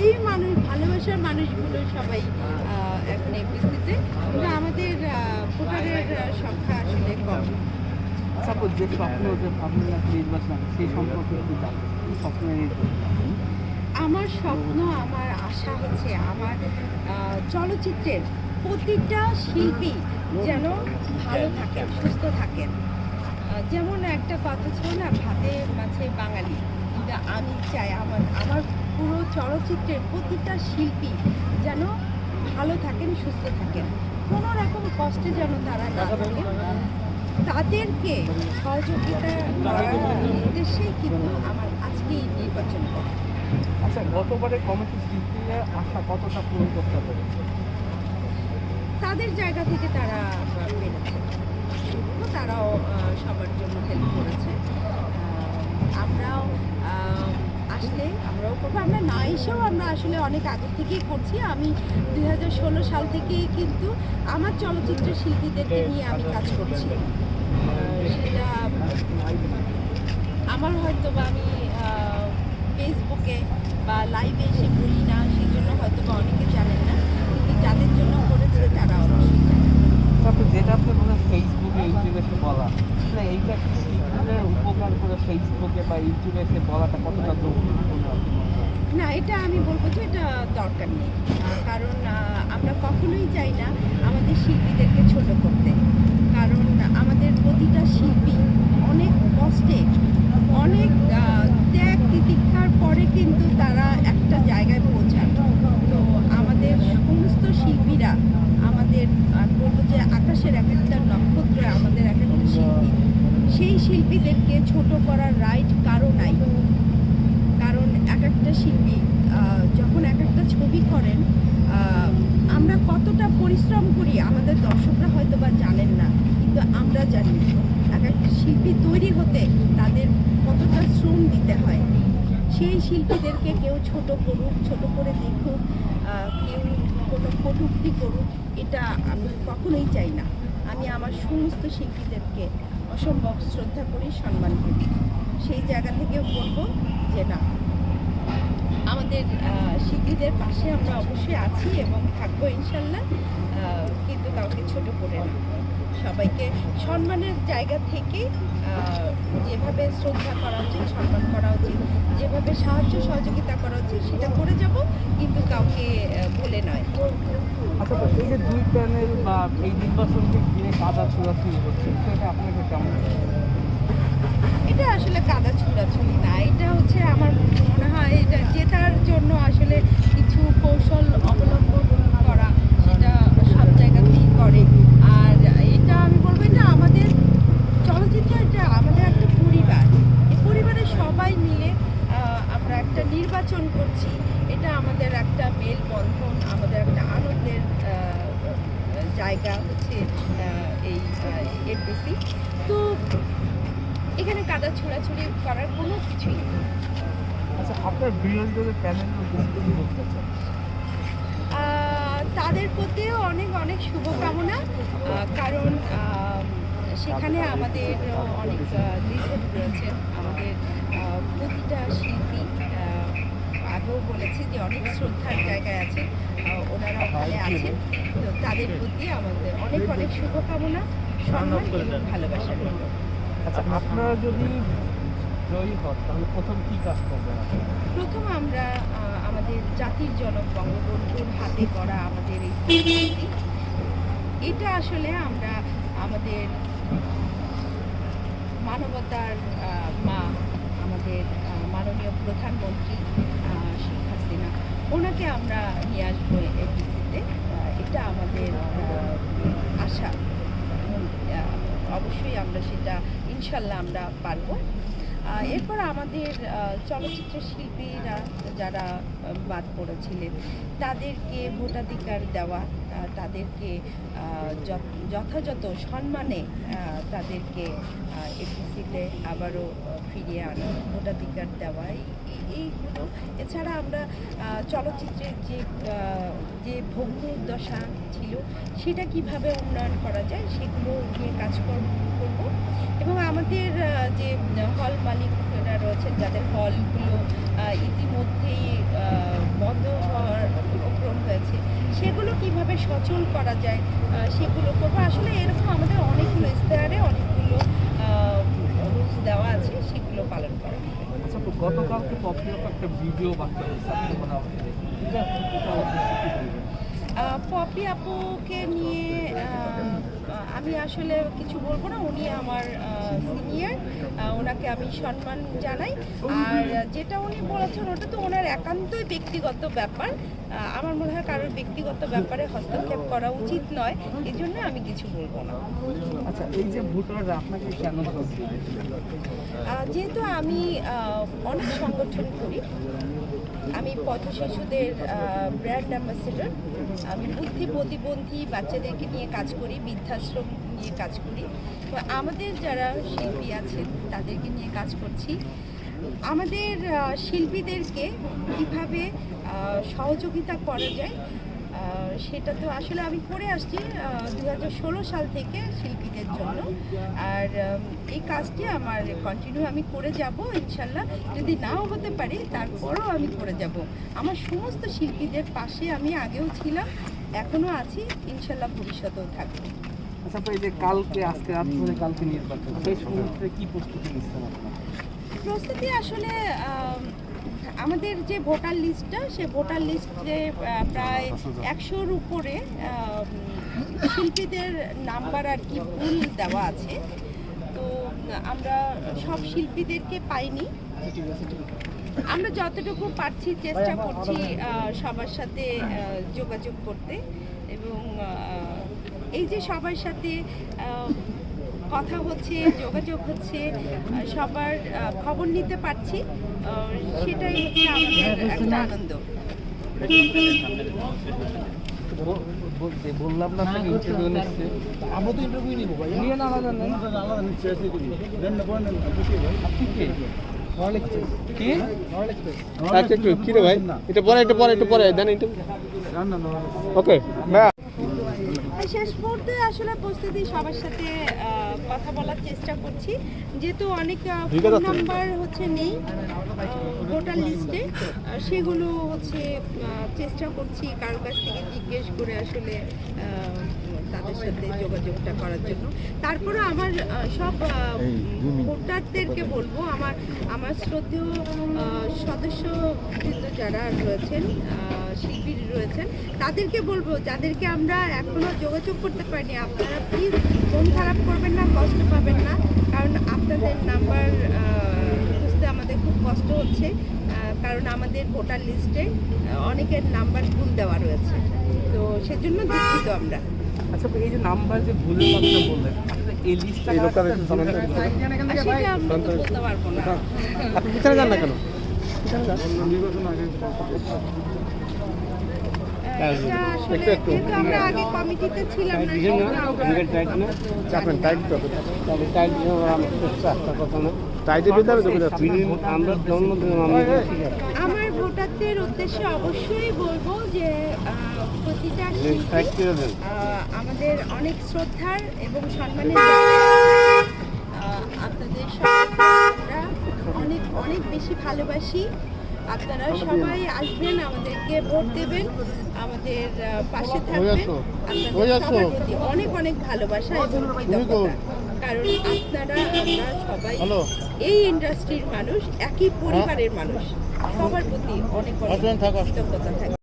সেই মানুষ ভালোবাসার মানুষগুলো সবাই এখন এফডিসিতে। কিন্তু আমাদের ভোটারের সংখ্যা আসলে কম। সাপোজ যে স্বপ্ন যে ভাবনা নির্বাচন সেই সম্পর্কে একটু জানতে চাই। কি স্বপ্ন নির্বাচন আমার স্বপ্ন আমার আশা হচ্ছে আমার চলচ্চিত্রের প্রতিটা শিল্পী যেন ভালো থাকেন সুস্থ থাকেন। যেমন একটা কথা ছিল না ভাতে মাছে বাঙালি। কিন্তু আমি চাই আমার আমার পুরো চলচ্চিত্রের প্রতিটা শিল্পী যেন ভালো থাকেন সুস্থ থাকেন। কোনো রকম কষ্টে যেন তারা না থাকেন। তাদেরকে সহযোগিতা করার উদ্দেশ্যেই কিন্তু আমার আজকে এই নির্বাচন করা। আচ্ছা গতবারে কমিটি শিল্পীরা আশা কতটা পূরণ করতে পেরেছে তাদের জায়গা থেকে তারা পেরেছে তো তারাও আহ, সবার জন্য হেল্প করেছে আহ, আমরাও আহ, আসলে আমরাও করব আমরা আমরা আসলে অনেক আগে থেকেই করছি। আমি দুই হাজার ষোলো সাল থেকেই কিন্তু আমার চলচ্চিত্র শিল্পীদেরকে নিয়ে আমি কাজ করছি। সেটা আমার হয়তো বা আমি ফেসবুকে বা লাইভে এসে বলি না সেই জন্য হয়তো বা অনেকে জানেন না। কিন্তু যাদের জন্য করেছে, তারা অবশ্যই যেটা ফেসবুকে ইউটিউবে এসে বলা আসলে এইটা শিল্পীদের উপকার করে ফেসবুকে বা ইউটিউবে এসে বলাটা কতটা গুরুত্বপূর্ণ? না, এটা আমি বলব যে এটা দরকার নেই। কারণ আমরা কখনোই চাই না আমাদের শিল্পীদেরকে ছোট করতে। কারণ আমাদের প্রতিটা শিল্পী অনেক কষ্টে, অনেক ত্যাগ তিতিক্ষার পরে কিন্তু তারা একটা জায়গায় পৌঁছান। তো আমাদের সমস্ত শিল্পীরা, আমাদের, আমি বলব যে আকাশের এক একটা নক্ষত্র আমাদের এক একটা শিল্পী, সেই শিল্পীদেরকে ছোট করার রাইট কারও নাই কারণ এক একটা শিল্পী আহ, যখন এক একটা ছবি করেন আহ, আমরা কতটা পরিশ্রম করি, আমাদের দর্শকরা হয়তো বা জানেন না, কিন্তু আমরা জানি এক একটা শিল্পী তৈরি হতে তাদের কতটা শ্রম দিতে হয়। সেই শিল্পীদেরকে কেউ ছোট করুক, ছোট করে দেখুক কেউ কোনো কটুক্তি করুক, এটা আমি কখনোই চাই না। আমি আমার সমস্ত শিল্পীদেরকে অসম্ভব শ্রদ্ধা করি, সম্মান করি। সেই জায়গা থেকেও বলব যে না। আমাদের শিল্পীদের পাশে আমরা অবশ্যই আছি এবং থাকব ইনশাল্লাহ। কিন্তু কাউকে ছোট করে না। সবাইকে সম্মানের জায়গা থেকে যেভাবে শ্রদ্ধা করা উচিত, সম্মান করা উচিত, যেভাবে সাহায্য সহযোগিতা করা উচিত, সেটা করে যাব, কিন্তু কাউকে ভুলে নয়। আচ্ছা এই যে দুই প্যানেল বা এই নির্বাচনকে ঘিরে কাদা ছোড়াছুড়ি হচ্ছে, সেটা আপনাকে কেমন? এটা আসলে কাদা ছুড়াছুড়ি না। এটা হচ্ছে আমার মনে হয় এটা জেতার জন্য আসলে কিছু কৌশল অবলম্বন করা, সেটা সব জায়গাতেই করে। আর এটা আমি বলব, এটা আমাদের চলচ্চিত্র, এটা আমাদের একটা পরিবার। এই পরিবারের সবাই মিলে আমরা একটা নির্বাচন করছি। এটা আমাদের একটা মেলবন্ধন, আমাদের একটা আনন্দের জায়গা হচ্ছে এই এফডিসি। তো এখানে কাদা ছোড়াছুড়ি করার কোনো কিছুই নেই। আচ্ছা আপনার বিরোধীদের প্যানেল বলতে চান? তাদের প্রতিও অনেক অনেক শুভকামনা কারণ সেখানে আমাদের অনেক লিজেন্ড রয়েছেন আমাদের প্রতিটা শিল্পী আগেও বলেছি যে অনেক শ্রদ্ধার জায়গায় আছে ওনারা ওখানে আছেন। তো তাদের প্রতি আমাদের অনেক অনেক শুভকামনা সম্মান ভালোবাসা রইল। আচ্ছা আপনারা যদি জয়ী হন, তাহলে প্রথম কি কাজ করবেন প্রথম আমরা আমাদের জাতির জনক বঙ্গবন্ধুর হাতে করা আমাদের এটা আসলে আমরা আমাদের মানবতার মা, আমাদের মাননীয় প্রধানমন্ত্রী শেখ হাসিনা। ওনাকে আমরা নিয়ে আসব এফডিসিতে এটা আমাদের আশা। অবশ্যই আমরা সেটা, ইনশাল্লাহ আমরা পারব। এরপর আমাদের চলচ্চিত্র শিল্পীরা যারা বাদ পড়েছিলেন, তাদেরকে ভোটাধিকার দেওয়া তাদেরকে যথাযথ সম্মানে তাদেরকে এফিসিতে আবারও ফিরিয়ে আনা, ভোটাধিকার দেওয়া এই- এইগুলো এছাড়া আমরা চলচ্চিত্রের যে যে ভগ্ন দশা ছিল, সেটা কীভাবে উন্নয়ন করা যায় সেগুলো নিয়ে কাজকর্ম কর- করব। এবং আমাদের যে হল মালিকরা রয়েছেন, যাদের হলগুলো ইতিমধ্যেই হয়েছে, সেগুলো কীভাবে সচল করা যায় সেগুলো করব। আসলে এরকম আমাদের অনেকগুলো ইস্তেহারে অনেকগুলো রুলস দেওয়া আছে, সেগুলো পালন করা। আচ্ছা গতকালকে পপুলার একটা ভিডিও বার্তা হয়েছে। আপনি মনে হয় পপি আপুকে নিয়ে আমি আসলে কিছু বলব না উনি আমার সিনিয়র ওনাকে আমি সম্মান জানাই। আর যেটা উনি বলেছেন ওটা তো ওনার একান্তই ব্যক্তিগত ব্যাপার। আমার মনে হয় কারোর ব্যক্তিগত ব্যাপারে হস্তক্ষেপ করা উচিত নয় এই জন্য আমি কিছু বলব না। আচ্ছা এই যে ভোটাররা আপনাকে কেন যেহেতু আমি অনেক সংগঠন করি আমি পথ শিশুদের ব্র্যান্ড অ্যাম্বাসেডর আমি বুদ্ধি প্রতিবন্ধী বাচ্চাদেরকে নিয়ে কাজ করি, বৃদ্ধাশ্রম নিয়ে কাজ করি। তো আমাদের যারা শিল্পী আছেন, তাদেরকে নিয়ে কাজ করছি। আমাদের শিল্পীদেরকে কীভাবে সহযোগিতা করা যায় সেটা তো আসলে আমি করে আসছি দু হাজার ষোলো সাল থেকে শিল্পীদের জন্য। আর এই কাজটি আমার কন্টিনিউ আমি করে যাব ইনশাল্লাহ। যদি নাও হতে পারি তারপরও আমি করে যাব। আমার সমস্ত শিল্পীদের পাশে আমি আগেও ছিলাম এখনও আছি ইনশাল্লাহ ভবিষ্যতেও থাকব। আচ্ছা এই যে কালকে আজকে রাত ধরে কালকে নির্বাচন সেই কি প্রস্তুতি নিচ্ছেন প্রস্তুতি আসলে আমাদের যে ভোটার লিস্টটা, সে ভোটার লিস্টে প্রায় একশোর উপরে শিল্পীদের নাম্বার আর কি ভুল দেওয়া আছে। তো আমরা সব শিল্পীদেরকে পাইনি। আমরা যতটুকু পারছি চেষ্টা করছি সবার সাথে যোগাযোগ করতে এবং এই যে সবার সাথে কথা হচ্ছে যোগাযোগ হচ্ছে সবার খবর নিতে পারছি সেটাই হচ্ছে আমাদের একটা আনন্দ। বল- বললাম না আপনাকে ইন্টারভিউ নিচ্ছে। আমরা তো ইন্টারভিউ নিব ভাই। নিয়ে না আলাদা নেন। আলাদা নিচ্ছে এসে দিবি দেন না বলেন আপনি কে? কি? আচ্ছা একটু কি রে ভাই? এটা পরে একটু পরে একটু পরে দেন ওকে আর শেষ মুহূর্তে আসলে প্রস্তুতি সবার সাথে কথা বলার চেষ্টা করছি। যেহেতু অনেক ফোন নাম্বার হচ্ছে নেই ভোটার লিস্টে সেগুলো হচ্ছে চেষ্টা করছি কারও কাছ থেকে জিজ্ঞেস করে আসলে তাদের সাথে যোগাযোগটা করার জন্য। তারপরে আমার সব ভোটারদেরকে বলব আমার আমার শ্রদ্ধেয় সদস্য যারা রয়েছেন আহ, শিল্পী রয়েছেন তাদেরকে বলব যাদেরকে আমরা এখনও যোগাযোগ করতে পারিনি আপনারা প্লিজ মন খারাপ করবেন না কষ্ট পাবেন না কারণ আপনাদের নাম্বার বুঝতে আমাদের খুব কষ্ট হচ্ছে কারণ আমাদের ভোটার লিস্টে অনেকের নাম্বার ভুল দেওয়া রয়েছে। তো সেজন্য দুঃখিত আমরা। আচ্ছা এই যে নাম্বার যে ভুলের কথা বললেন এই লিস্টটা না। আপনি পিছনে যান না কেন আমরা আগে আমরা জন্মদিন আমার ভোটারদের উদ্দেশ্যে অবশ্যই বলব যে প্রতিটা শিল্পী আমাদের অনেক শ্রদ্ধার এবং সম্মানের আপনাদের আমরা অনেক অনেক বেশি ভালোবাসি। আপনারা সবাই আসবেন আমাদেরকে ভোট দেবেন আমাদের পাশে থাকবেন। আপনাদের সবার প্রতি অনেক অনেক ভালোবাসা এবং কারণ আপনারা আমরা সবাই এই ইন্ডাস্ট্রির মানুষ একই পরিবারের মানুষ। সবার প্রতি অনেক অনেক কৃতজ্ঞতা থাকে।